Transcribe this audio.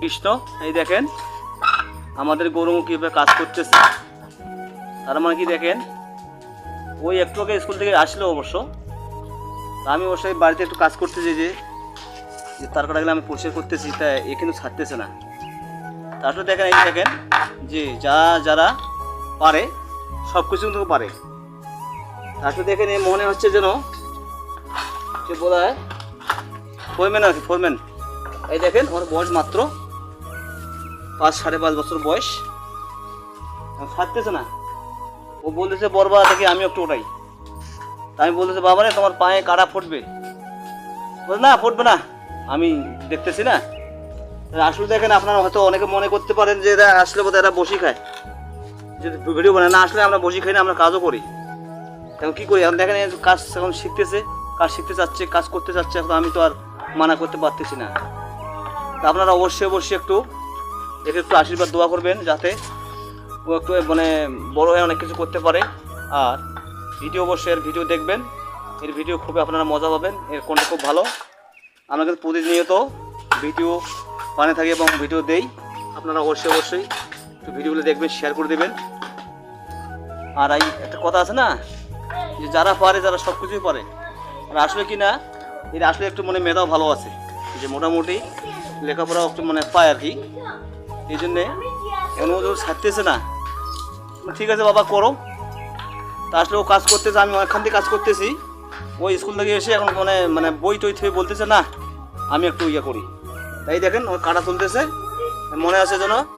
কৃষ্ণ, এই দেখেন, আমাদের গরু কীভাবে কাজ করতেছে। তার মানে কি দেখেন, ওই একটু আগে স্কুল থেকে আসলো অবশ্য। আমি অবশ্যই বাড়িতে একটু কাজ করতেছি যে তার কাটাগুলো আমি পরিষ্কার করতেছি, তা এ কিন্তু ছাড়তেছে না। তারপরে দেখেন, এই দেখেন, যে যা, যারা পারে সব কিছু কিন্তু পারে। তারপরে দেখেন, এই মনে হচ্ছে যেন সে বোধ হয় ফোরম্যান আর কি ফোরম্যান এই দেখেন, ওর বয়স মাত্র পাঁচ সাড়ে পাঁচ বছর বয়স। ছাড়তেছে না। ও বলতেছে বরবা থেকে আমি একটু ওটাই। আমি বলতেছে বাবা রে তোমার পায়ে কাটা ফুটবে। না ফুটবে না। আমি দেখতেছি না। আসলে দেখেন, আপনারা হয়তো অনেকে মনে করতে পারেন যে এরা আসলে বোধহয় এরা বসি খায়। যদি ভিডিও বানায়, না, আসলে আমরা বসি খাই না, আমরা কাজও করি। এখন কী করি? এখন দেখেন কাজ এখন শিখতেছে, কাজ শিখতে চাচ্ছে, কাজ করতে চাচ্ছে, এখন আমি তো আর মানা করতে পারতেছি না। তা আপনারা অবশ্যই অবশ্যই একটু একে একটু আশীর্বাদ দোয়া করবেন যাতে ও একটু মানে বড় হয়ে অনেক কিছু করতে পারে। আর ভিডিও অবশ্যই এর ভিডিও দেখবেন। এর ভিডিও খুবই আপনারা মজা পাবেন। এর কোনটা খুব ভালো। আমরা কিন্তু প্রতিনিয়ত ভিডিও বানিয়ে থাকি এবং ভিডিও দেই। আপনারা অবশ্যই অবশ্যই একটু ভিডিওগুলো দেখবেন শেয়ার করে দেবেন। আর এই একটা কথা আছে না, যে যারা পারে, যারা সব কিছুই পারে আর আসলে কি না এর আসলে একটু, মনে, মেধাও ভালো আছে। যে মোটামুটি লেখাপড়া একটু মানে পায় আর কি। এই জন্যে অনুমোদন ছাড়তেছে না। ঠিক আছে বাবা, করো। তা আসলে ও কাজ করতেছে, আমি অনেকখান থেকে কাজ করতেছি। ওই স্কুল থেকে এসে এখন মানে মানে বই টই থেকে বলতেছে, না, আমি একটু ইয়ে করি। তাই দেখেন ওই কাটা তুলতেছে। মনে আছে যেন